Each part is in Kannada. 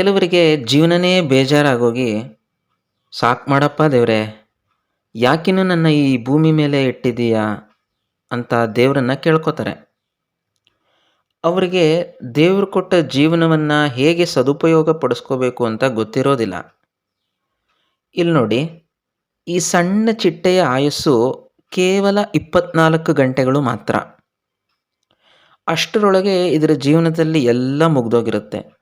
ಕೆಲವರಿಗೆ ಜೀವನನೇ ಬೇಜಾರಾಗೋಗಿ, ಸಾಕು ಮಾಡಪ್ಪ ದೇವ್ರೆ, ಯಾಕಿನ್ನು ನನ್ನ ಈ ಭೂಮಿ ಮೇಲೆ ಇಟ್ಟಿದ್ದೀಯಾ ಅಂತ ದೇವರನ್ನ ಕೇಳ್ಕೊತಾರೆ. ಅವರಿಗೆ ದೇವರು ಕೊಟ್ಟ ಜೀವನವನ್ನು ಹೇಗೆ ಸದುಪಯೋಗ ಪಡಿಸ್ಕೋಬೇಕು ಅಂತ ಗೊತ್ತಿರೋದಿಲ್ಲ. ಇಲ್ಲಿ ನೋಡಿ, ಈ ಸಣ್ಣ ಚಿಟ್ಟೆಯ ಆಯಸ್ಸು ಕೇವಲ ಇಪ್ಪತ್ನಾಲ್ಕು ಗಂಟೆಗಳು ಮಾತ್ರ. ಅಷ್ಟರೊಳಗೆ ಇದರ ಜೀವನದಲ್ಲಿ ಎಲ್ಲ ಮುಗ್ದೋಗಿರುತ್ತೆ.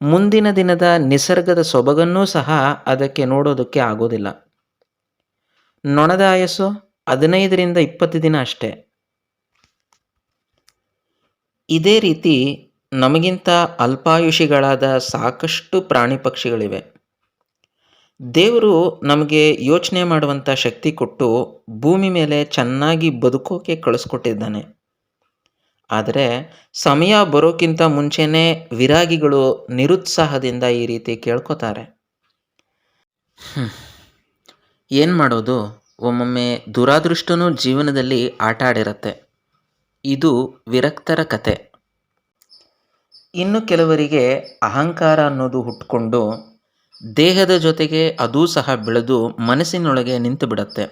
ಮುಂದಿನ ದಿನದ ನಿಸರ್ಗದ ಸೊಬಗನ್ನೂ ಸಹ ಅದಕ್ಕೆ ನೋಡೋದಕ್ಕೆ ಆಗೋದಿಲ್ಲ. ನೊಣದ ಆಯಸ್ಸು ಹದಿನೈದರಿಂದ ಇಪ್ಪತ್ತು ದಿನ ಅಷ್ಟೇ. ಇದೇ ರೀತಿ ನಮಗಿಂತ ಅಲ್ಪಾಯುಷಿಗಳಾದ ಸಾಕಷ್ಟು ಪ್ರಾಣಿ ಪಕ್ಷಿಗಳಿವೆ. ದೇವರು ನಮಗೆ ಯೋಚನೆ ಮಾಡುವಂಥ ಶಕ್ತಿ ಕೊಟ್ಟು ಭೂಮಿ ಮೇಲೆ ಚೆನ್ನಾಗಿ ಬದುಕೋಕೆ ಕಳಿಸ್ಕೊಟ್ಟಿದ್ದಾನೆ. ಆದರೆ ಸಮಯ ಬರೋಕ್ಕಿಂತ ಮುಂಚೆನೇ ವಿರಾಗಿಗಳು ನಿರುತ್ಸಾಹದಿಂದ ಈ ರೀತಿ ಕೇಳ್ಕೊತಾರೆ. ಏನು ಮಾಡೋದು? ಒಮ್ಮೊಮ್ಮೆ ದುರಾದೃಷ್ಟನೂ ಜೀವನದಲ್ಲಿ ಆಟ ಆಡಿರುತ್ತೆ. ಇದು ವಿರಕ್ತರ ಕತೆ. ಇನ್ನು ಕೆಲವರಿಗೆ ಅಹಂಕಾರ ಅನ್ನೋದು ಹುಟ್ಕೊಂಡು ದೇಹದ ಜೊತೆಗೆ ಅದೂ ಸಹ ಬೆಳೆದು ಮನಸ್ಸಿನೊಳಗೆ ನಿಂತು ಬಿಡತ್ತೆ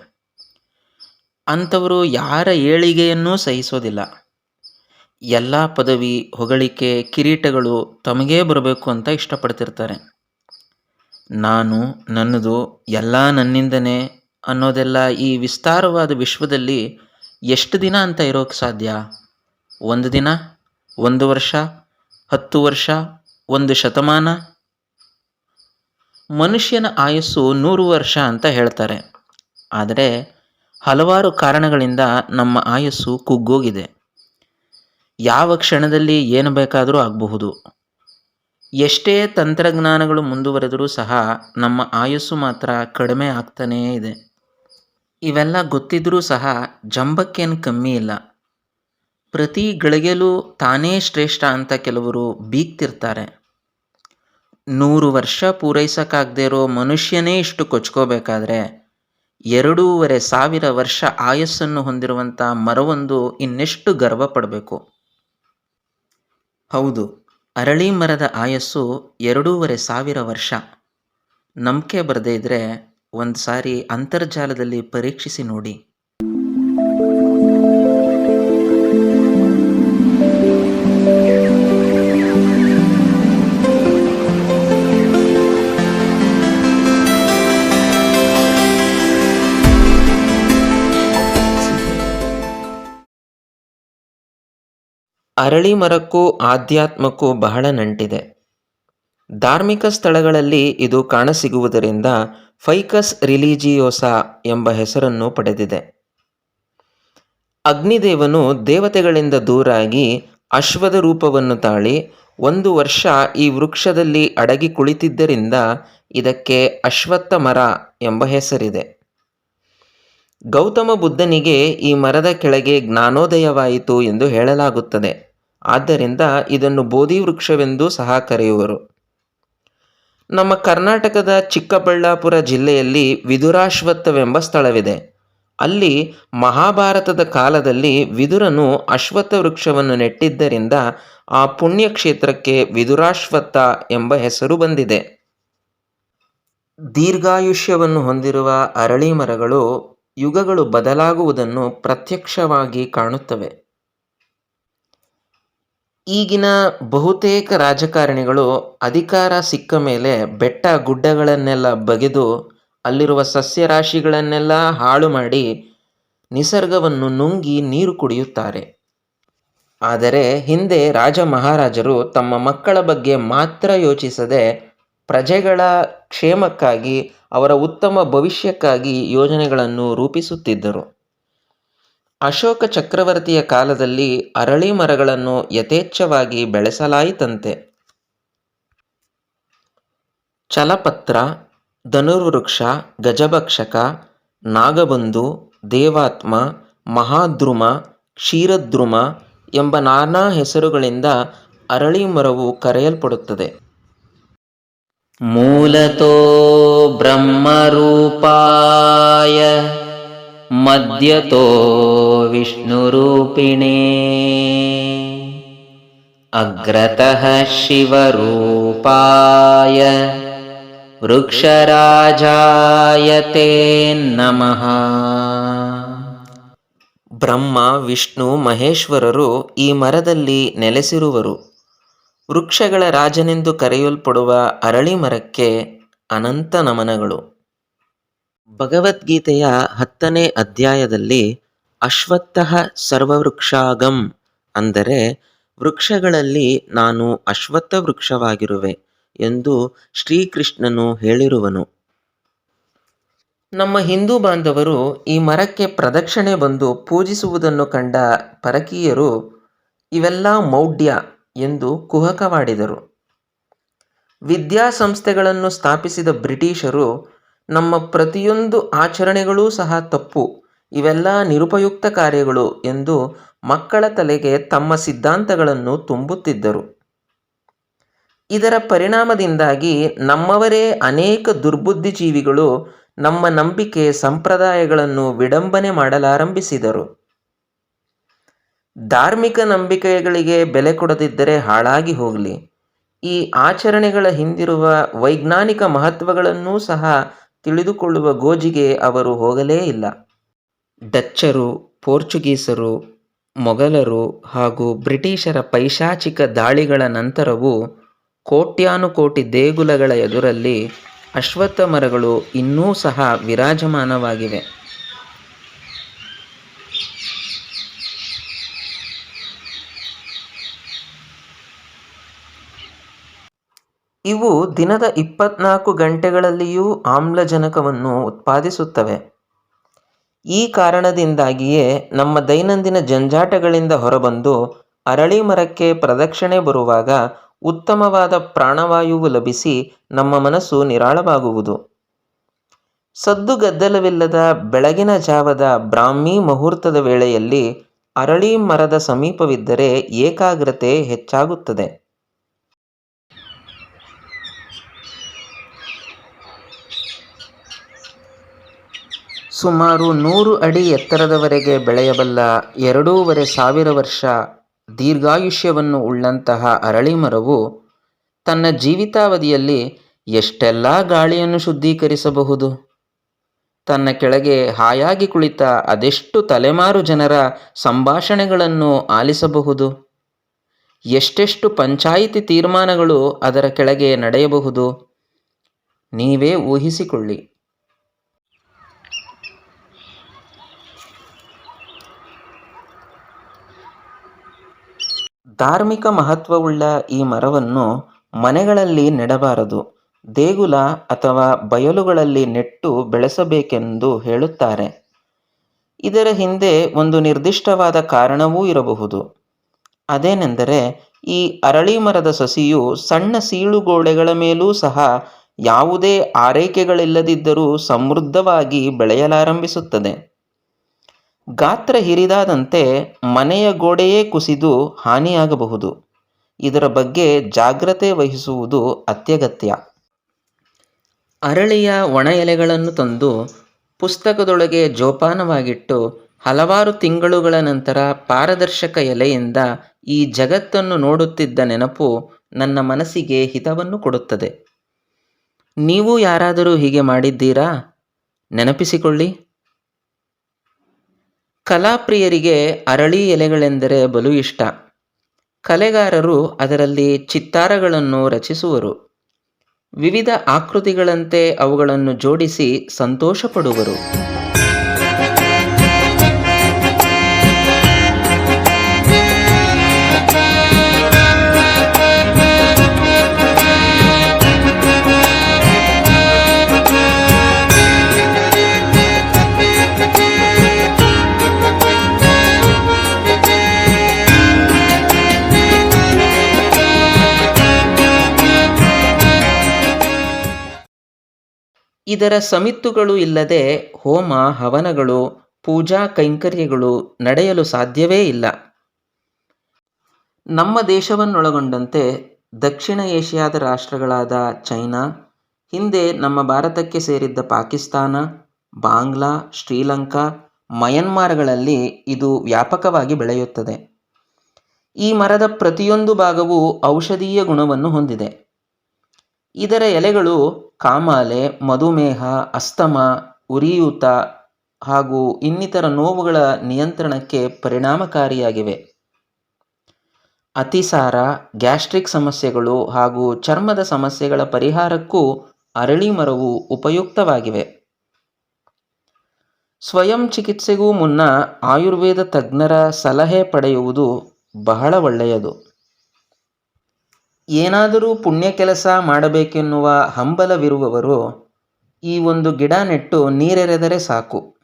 ಅಂಥವರು ಯಾರ ಏಳಿಗೆಯನ್ನೂ ಸಹಿಸೋದಿಲ್ಲ. ಎಲ್ಲ ಪದವಿ ಹೊಗಳಿಕೆ ಕಿರೀಟಗಳು ತಮಗೇ ಬರಬೇಕು ಅಂತ ಇಷ್ಟಪಡ್ತಿರ್ತಾರೆ. ನಾನು ನನ್ನದು ಎಲ್ಲ ನನ್ನಿಂದನೇ ಅನ್ನೋದೆಲ್ಲ ಈ ವಿಸ್ತಾರವಾದ ವಿಶ್ವದಲ್ಲಿ ಎಷ್ಟು ದಿನ ಅಂತ ಇರೋಕ್ಕೆ ಸಾಧ್ಯ? ಒಂದು ದಿನ? ಒಂದು ವರ್ಷ? ಹತ್ತು ವರ್ಷ? ಒಂದು ಶತಮಾನ? ಮನುಷ್ಯನ ಆಯಸ್ಸು ನೂರು ವರ್ಷ ಅಂತ ಹೇಳ್ತಾರೆ. ಆದರೆ ಹಲವಾರು ಕಾರಣಗಳಿಂದ ನಮ್ಮ ಆಯಸ್ಸು ಕುಗ್ಗೋಗಿದೆ. ಯಾವ ಕ್ಷಣದಲ್ಲಿ ಏನು ಬೇಕಾದರೂ ಆಗಬಹುದು. ಎಷ್ಟೇ ತಂತ್ರಜ್ಞಾನಗಳು ಮುಂದುವರೆದರೂ ಸಹ ನಮ್ಮ ಆಯಸ್ಸು ಮಾತ್ರ ಕಡಿಮೆ ಆಗ್ತಾನೇ ಇದೆ. ಇವೆಲ್ಲ ಗೊತ್ತಿದ್ದರೂ ಸಹ ಜಂಬಕ್ಕೇನು ಕಮ್ಮಿ ಇಲ್ಲ. ಪ್ರತಿ ಗಳಿಗೆಲೂ ತಾನೇ ಶ್ರೇಷ್ಠ ಅಂತ ಕೆಲವರು ಬೀಗ್ತಿರ್ತಾರೆ. ನೂರು ವರ್ಷ ಪೂರೈಸೋಕ್ಕಾಗದೇ ಇರೋ ಮನುಷ್ಯನೇ ಇಷ್ಟು ಕೊಚ್ಕೋಬೇಕಾದ್ರೆ ಎರಡೂವರೆ ಸಾವಿರ ವರ್ಷ ಆಯಸ್ಸನ್ನು ಹೊಂದಿರುವಂಥ ಮರವೊಂದು ಇನ್ನೆಷ್ಟು ಗರ್ವ ಪಡಬೇಕು ಹೌದು ಅರಳಿ ಮರದ ಆಯಸ್ಸು ಎರಡೂವರೆ ಸಾವಿರ ವರ್ಷ. ನಂಬಿಕೆ ಬರದೇ ಇದ್ದರೆ ಒಂದು ಸಾರಿ ಅಂತರ್ಜಾಲದಲ್ಲಿ ಪರೀಕ್ಷಿಸಿ ನೋಡಿ. ಅರಳಿ ಮರಕ್ಕೂ ಆಧ್ಯಾತ್ಮಕ್ಕೂ ಬಹಳ ನಂಟಿದೆ. ಧಾರ್ಮಿಕ ಸ್ಥಳಗಳಲ್ಲಿ ಇದು ಕಾಣಸಿಗುವುದರಿಂದ ಫೈಕಸ್ ರಿಲಿಜಿಯೋಸಾ ಎಂಬ ಹೆಸರನ್ನು ಪಡೆದಿದೆ. ಅಗ್ನಿದೇವನು ದೇವತೆಗಳಿಂದ ದೂರಾಗಿ ಅಶ್ವದ ರೂಪವನ್ನು ತಾಳಿ ಒಂದು ವರ್ಷ ಈ ವೃಕ್ಷದಲ್ಲಿ ಅಡಗಿ ಕುಳಿತಿದ್ದರಿಂದ ಇದಕ್ಕೆ ಅಶ್ವತ್ಥ ಮರ ಎಂಬ ಹೆಸರಿದೆ. ಗೌತಮ ಬುದ್ಧನಿಗೆ ಈ ಮರದ ಕೆಳಗೆ ಜ್ಞಾನೋದಯವಾಯಿತು ಎಂದು ಹೇಳಲಾಗುತ್ತದೆ. ಆದ್ದರಿಂದ ಇದನ್ನು ಬೋಧಿ ವೃಕ್ಷವೆಂದೂ ಸಹ ಕರೆಯುವರು. ನಮ್ಮ ಕರ್ನಾಟಕದ ಚಿಕ್ಕಬಳ್ಳಾಪುರ ಜಿಲ್ಲೆಯಲ್ಲಿ ವಿದುರಾಶ್ವತ್ಥವೆಂಬ ಸ್ಥಳವಿದೆ. ಅಲ್ಲಿ ಮಹಾಭಾರತದ ಕಾಲದಲ್ಲಿ ವಿದುರನು ಅಶ್ವತ್ಥ ವೃಕ್ಷವನ್ನು ನೆಟ್ಟಿದ್ದರಿಂದ ಆ ಪುಣ್ಯಕ್ಷೇತ್ರಕ್ಕೆ ವಿದುರಾಶ್ವತ್ಥ ಎಂಬ ಹೆಸರು ಬಂದಿದೆ. ದೀರ್ಘಾಯುಷ್ಯವನ್ನು ಹೊಂದಿರುವ ಅರಳಿ ಮರಗಳು ಯುಗಗಳು ಬದಲಾಗುವುದನ್ನು ಪ್ರತ್ಯಕ್ಷವಾಗಿ ಕಾಣುತ್ತವೆ. ಈಗಿನ ಬಹುತೇಕ ರಾಜಕಾರಣಿಗಳು ಅಧಿಕಾರ ಸಿಕ್ಕ ಮೇಲೆ ಬೆಟ್ಟ ಗುಡ್ಡಗಳನ್ನೆಲ್ಲ ಬಗೆದು ಅಲ್ಲಿರುವ ಸಸ್ಯರಾಶಿಗಳನ್ನೆಲ್ಲ ಹಾಳು ಮಾಡಿ ನಿಸರ್ಗವನ್ನು ನುಂಗಿ ನೀರು ಕುಡಿಯುತ್ತಾರೆ. ಆದರೆ ಹಿಂದೆ ರಾಜ ಮಹಾರಾಜರು ತಮ್ಮ ಮಕ್ಕಳ ಬಗ್ಗೆ ಮಾತ್ರ ಯೋಚಿಸದೆ ಪ್ರಜೆಗಳ ಕ್ಷೇಮಕ್ಕಾಗಿ ಅವರ ಉತ್ತಮ ಭವಿಷ್ಯಕ್ಕಾಗಿ ಯೋಜನೆಗಳನ್ನು ರೂಪಿಸುತ್ತಿದ್ದರು. ಅಶೋಕ ಚಕ್ರವರ್ತಿಯ ಕಾಲದಲ್ಲಿ ಅರಳಿ ಮರಗಳನ್ನು ಯಥೇಚ್ಛವಾಗಿ ಬೆಳೆಸಲಾಯಿತಂತೆ. ಚಲಪತ್ರ, ಧನುರ್ವೃಕ್ಷ, ಗಜಭಕ್ಷಕ, ನಾಗಬಂಧು, ದೇವಾತ್ಮ, ಮಹಾದ್ರುಮ, ಕ್ಷೀರದ್ರುಮ ಎಂಬ ನಾನಾ ಹೆಸರುಗಳಿಂದ ಅರಳಿ ಮರವು ಕರೆಯಲ್ಪಡುತ್ತದೆ. ಮೂಲತೋ ಬ್ರಹ್ಮರೂಪಾಯ ಮಧ್ಯತೋ ವಿಷ್ಣುರೂಪಿಣೇ अग्रतः शिवरूपाय वृक्षराजाय ते ನಮಃ ಬ್ರಹ್ಮ ವಿಷ್ಣು ಮಹೇಶ್ವರರು ಈ ಮರದಲ್ಲಿ ನೆಲೆಸಿರುವರು ವೃಕ್ಷಗಳ ರಾಜನೆಂದು ಕರೆಯಲ್ಪಡುವ ಅರಳಿ ಮರಕ್ಕೆ ಅನಂತ ನಮನಗಳು. ಭಗವದ್ಗೀತೆಯ ಹತ್ತನೇ ಅಧ್ಯಾಯದಲ್ಲಿ ಅಶ್ವತ್ಥಃ ಸರ್ವವೃಕ್ಷಾಗಂ ಅಂದರೆ ವೃಕ್ಷಗಳಲ್ಲಿ ನಾನು ಅಶ್ವತ್ಥ ವೃಕ್ಷವಾಗಿರುವೆ ಎಂದು ಶ್ರೀಕೃಷ್ಣನು ಹೇಳಿರುವನು. ನಮ್ಮ ಹಿಂದೂ ಬಾಂಧವರು ಈ ಮರಕ್ಕೆ ಪ್ರದಕ್ಷಿಣೆ ಬಂದು ಪೂಜಿಸುವುದನ್ನು ಕಂಡ ಪರಕೀಯರು ಇವೆಲ್ಲ ಮೌಢ್ಯ ಎಂದು ಕುಹಕವಾಡಿದರು. ವಿದ್ಯಾಸಂಸ್ಥೆಗಳನ್ನು ಸ್ಥಾಪಿಸಿದ ಬ್ರಿಟಿಷರು ನಮ್ಮ ಪ್ರತಿಯೊಂದು ಆಚರಣೆಗಳೂ ಸಹ ತಪ್ಪು. ಇವೆಲ್ಲ ನಿರುಪಯುಕ್ತ ಕಾರ್ಯಗಳು ಎಂದು ಮಕ್ಕಳ ತಲೆಗೆ ತಮ್ಮ ಸಿದ್ಧಾಂತಗಳನ್ನು ತುಂಬುತ್ತಿದ್ದರು. ಇದರ ಪರಿಣಾಮದಿಂದಾಗಿ ನಮ್ಮವರೇ ಅನೇಕ ದುರ್ಬುದ್ಧಿಜೀವಿಗಳು ನಮ್ಮ ನಂಬಿಕೆ ಸಂಪ್ರದಾಯಗಳನ್ನು ವಿಡಂಬನೆ ಮಾಡಲಾರಂಭಿಸಿದರು. ಧಾರ್ಮಿಕ ನಂಬಿಕೆಗಳಿಗೆ ಬೆಲೆ ಕೊಡದಿದ್ದರೆ ಹಾಳಾಗಿ ಹೋಗಲಿ. ಈ ಆಚರಣೆಗಳ ಹಿಂದಿರುವ ವೈಜ್ಞಾನಿಕ ಮಹತ್ವಗಳನ್ನೂ ಸಹ ತಿಳಿದುಕೊಳ್ಳುವ ಗೋಜಿಗೆ ಅವರು ಹೋಗಲೇ ಇಲ್ಲ. ಡಚ್ಚರು, ಪೋರ್ಚುಗೀಸರು, ಮೊಘಲರು ಹಾಗೂ ಬ್ರಿಟಿಷರ ಪೈಶಾಚಿಕ ದಾಳಿಗಳ ನಂತರವೂ ಕೋಟ್ಯಾನುಕೋಟಿ ದೇಗುಲಗಳ ಎದುರಲ್ಲಿ ಅಶ್ವತ್ಥ ಮರಗಳು ಇನ್ನೂ ಸಹ ವಿರಾಜಮಾನವಾಗಿವೆ. ಇವು ದಿನದ ಇಪ್ಪತ್ನಾಲ್ಕು ಗಂಟೆಗಳಲ್ಲಿಯೂ ಆಮ್ಲಜನಕವನ್ನು ಉತ್ಪಾದಿಸುತ್ತವೆ. ಈ ಕಾರಣದಿಂದಾಗಿಯೇ ನಮ್ಮ ದೈನಂದಿನ ಜಂಜಾಟಗಳಿಂದ ಹೊರಬಂದು ಅರಳಿ ಮರಕ್ಕೆ ಪ್ರದಕ್ಷಿಣೆ ಬರುವಾಗ ಉತ್ತಮವಾದ ಪ್ರಾಣವಾಯುವು ಲಭಿಸಿ ನಮ್ಮ ಮನಸ್ಸು ನಿರಾಳವಾಗುವುದು. ಸದ್ದು ಗದ್ದಲವಿಲ್ಲದ ಬೆಳಗಿನ ಜಾವದ ಬ್ರಾಹ್ಮಿ ಮುಹೂರ್ತದ ವೇಳೆಯಲ್ಲಿ ಅರಳಿ ಮರದ ಸಮೀಪವಿದ್ದರೆ ಏಕಾಗ್ರತೆ ಹೆಚ್ಚಾಗುತ್ತದೆ. ಸುಮಾರು ನೂರು ಅಡಿ ಎತ್ತರದವರೆಗೆ ಬೆಳೆಯಬಲ್ಲ ಎರಡೂವರೆ ಸಾವಿರ ವರ್ಷ ದೀರ್ಘಾಯುಷ್ಯವನ್ನು ಉಳ್ಳಂತಹ ಅರಳಿ ಮರವು ತನ್ನ ಜೀವಿತಾವಧಿಯಲ್ಲಿ ಎಷ್ಟೆಲ್ಲ ಗಾಳಿಯನ್ನು ಶುದ್ಧೀಕರಿಸಬಹುದು. ತನ್ನ ಕೆಳಗೆ ಹಾಯಾಗಿ ಕುಳಿತ ಅದೆಷ್ಟು ತಲೆಮಾರು ಜನರ ಸಂಭಾಷಣೆಗಳನ್ನು ಆಲಿಸಬಹುದು. ಎಷ್ಟೆಷ್ಟು ಪಂಚಾಯಿತಿ ತೀರ್ಮಾನಗಳು ಅದರ ಕೆಳಗೆ ನಡೆಯಬಹುದು. ನೀವೇ ಊಹಿಸಿಕೊಳ್ಳಿ. ಧಾರ್ಮಿಕ ಮಹತ್ವವುಳ್ಳ ಈ ಮರವನ್ನು ಮನೆಗಳಲ್ಲಿ ನೆಡಬಾರದು, ದೇಗುಲ ಅಥವಾ ಬಯಲುಗಳಲ್ಲಿ ನೆಟ್ಟು ಬೆಳೆಸಬೇಕೆಂದು ಹೇಳುತ್ತಾರೆ. ಇದರ ಹಿಂದೆ ಒಂದು ನಿರ್ದಿಷ್ಟವಾದ ಕಾರಣವೂ ಇರಬಹುದು. ಅದೇನೆಂದರೆ, ಈ ಅರಳಿ ಮರದ ಸಸಿಯು ಸಣ್ಣ ಸೀಳುಗೋಡೆಗಳ ಮೇಲೂ ಸಹ ಯಾವುದೇ ಆರೈಕೆಗಳಿಲ್ಲದಿದ್ದರೂ ಸಮೃದ್ಧವಾಗಿ ಬೆಳೆಯಲಾರಂಭಿಸುತ್ತದೆ. ಗಾತ್ರ ಹಿರಿದಾದಂತೆ ಮನೆಯ ಗೋಡೆಯೇ ಕುಸಿದು ಹಾನಿಯಾಗಬಹುದು. ಇದರ ಬಗ್ಗೆ ಜಾಗ್ರತೆ ವಹಿಸುವುದು ಅತ್ಯಗತ್ಯ. ಅರಳಿಯ ಒಣ ಎಲೆಗಳನ್ನು ತಂದು ಪುಸ್ತಕದೊಳಗೆ ಜೋಪಾನವಾಗಿಟ್ಟು ಹಲವಾರು ತಿಂಗಳುಗಳ ನಂತರ ಪಾರದರ್ಶಕ ಎಲೆಯಿಂದ ಈ ಜಗತ್ತನ್ನು ನೋಡುತ್ತಿದ್ದ ನೆನಪು ನನ್ನ ಮನಸ್ಸಿಗೆ ಹಿತವನ್ನು ಕೊಡುತ್ತದೆ. ನೀವು ಯಾರಾದರೂ ಹೀಗೆ ಮಾಡಿದ್ದೀರಾ? ನೆನಪಿಸಿಕೊಳ್ಳಿ. ಕಲಾಪ್ರಿಯರಿಗೆ ಅರಳಿ ಎಲೆಗಳೆಂದರೆ ಬಲು ಇಷ್ಟ. ಕಲೆಗಾರರು ಅದರಲ್ಲಿ ಚಿತ್ತಾರಗಳನ್ನು ರಚಿಸುವರು. ವಿವಿಧ ಆಕೃತಿಗಳಂತೆ ಅವುಗಳನ್ನು ಜೋಡಿಸಿ ಸಂತೋಷಪಡುವರು. ಇದರ ಸಮಿತ್ತುಗಳು ಇಲ್ಲದೆ ಹೋಮ, ಹವನಗಳು, ಪೂಜಾ ಕೈಂಕರ್ಯಗಳು ನಡೆಯಲು ಸಾಧ್ಯವೇ ಇಲ್ಲ. ನಮ್ಮ ದೇಶವನ್ನೊಳಗೊಂಡಂತೆ ದಕ್ಷಿಣ ಏಷ್ಯಾದ ರಾಷ್ಟ್ರಗಳಾದ ಚೈನಾ, ಹಿಂದೆ ನಮ್ಮ ಭಾರತಕ್ಕೆ ಸೇರಿದ್ದ ಪಾಕಿಸ್ತಾನ, ಬಾಂಗ್ಲಾ, ಶ್ರೀಲಂಕಾ, ಮಯನ್ಮಾರ್ಗಳಲ್ಲಿ ಇದು ವ್ಯಾಪಕವಾಗಿ ಬೆಳೆಯುತ್ತದೆ. ಈ ಮರದ ಪ್ರತಿಯೊಂದು ಭಾಗವು ಔಷಧೀಯ ಗುಣವನ್ನು ಹೊಂದಿದೆ. ಇದರ ಎಲೆಗಳು ಕಾಮಾಲೆ, ಮಧುಮೇಹ, ಅಸ್ತಮ, ಉರಿಯೂತ ಹಾಗೂ ಇನ್ನಿತರ ನೋವುಗಳ ನಿಯಂತ್ರಣಕ್ಕೆ ಪರಿಣಾಮಕಾರಿಯಾಗಿವೆ. ಅತಿಸಾರ, ಗ್ಯಾಸ್ಟ್ರಿಕ್ ಸಮಸ್ಯೆಗಳು ಹಾಗೂ ಚರ್ಮದ ಸಮಸ್ಯೆಗಳ ಪರಿಹಾರಕ್ಕೂ ಅರಳಿ ಮರವು ಉಪಯುಕ್ತವಾಗಿವೆ. ಸ್ವಯಂ ಚಿಕಿತ್ಸೆಗೂ ಮುನ್ನ ಆಯುರ್ವೇದ ತಜ್ಞರ ಸಲಹೆ ಪಡೆಯುವುದು ಬಹಳ ಒಳ್ಳೆಯದು. ಏನಾದರೂ ಪುಣ್ಯ ಕೆಲಸ ಮಾಡಬೇಕೆನ್ನುವ ಹಂಬಲವಿರುವವರು ಈ ಒಂದು ಗಿಡ ನೆಟ್ಟು ನೀರೆರೆದರೆ ಸಾಕು.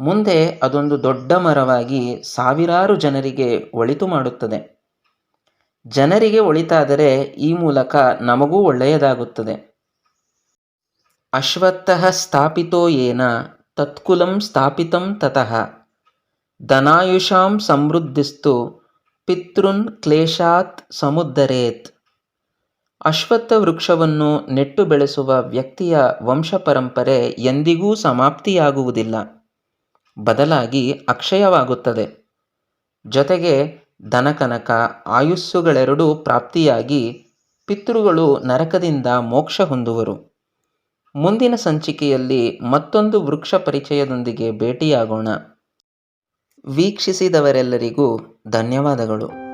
ಮುಂದೆ ಅದೊಂದು ದೊಡ್ಡ ಮರವಾಗಿ ಸಾವಿರಾರು ಜನರಿಗೆ ಒಳಿತು ಮಾಡುತ್ತದೆ. ಜನರಿಗೆ ಒಳಿತಾದರೆ ಈ ಮೂಲಕ ನಮಗೂ ಒಳ್ಳೆಯದಾಗುತ್ತದೆ. ಅಶ್ವತ್ಥಃ ಸ್ಥಾಪಿತೋ ಏನ ತತ್ಕುಲಂ ಸ್ಥಾಪಿತಂ ತತಃ ಧನಾಯುಷಾಂ ಸಮೃದ್ಧಿಸ್ತು ಪಿತೃನ್ ಕ್ಲೇಶಾತ್ ಸಮುದ್ಧರೇತ್. ಅಶ್ವತ್ಥ ವೃಕ್ಷವನ್ನು ನೆಟ್ಟು ಬೆಳೆಸುವ ವ್ಯಕ್ತಿಯ ವಂಶ ಪರಂಪರೆ ಎಂದಿಗೂ ಸಮಾಪ್ತಿಯಾಗುವುದಿಲ್ಲ. ಬದಲಾಗಿ ಅಕ್ಷಯವಾಗುತ್ತದೆ. ಜೊತೆಗೆ ಧನಕನಕ, ಆಯುಸ್ಸುಗಳೆರಡೂ ಪ್ರಾಪ್ತಿಯಾಗಿ ಪಿತೃಗಳು ನರಕದಿಂದ ಮೋಕ್ಷ ಹೊಂದುವರು. ಮುಂದಿನ ಸಂಚಿಕೆಯಲ್ಲಿ ಮತ್ತೊಂದು ವೃಕ್ಷ ಪರಿಚಯದೊಂದಿಗೆ ಭೇಟಿಯಾಗೋಣ. ವೀಕ್ಷಿಸಿದವರೆಲ್ಲರಿಗೂ ಧನ್ಯವಾದಗಳು.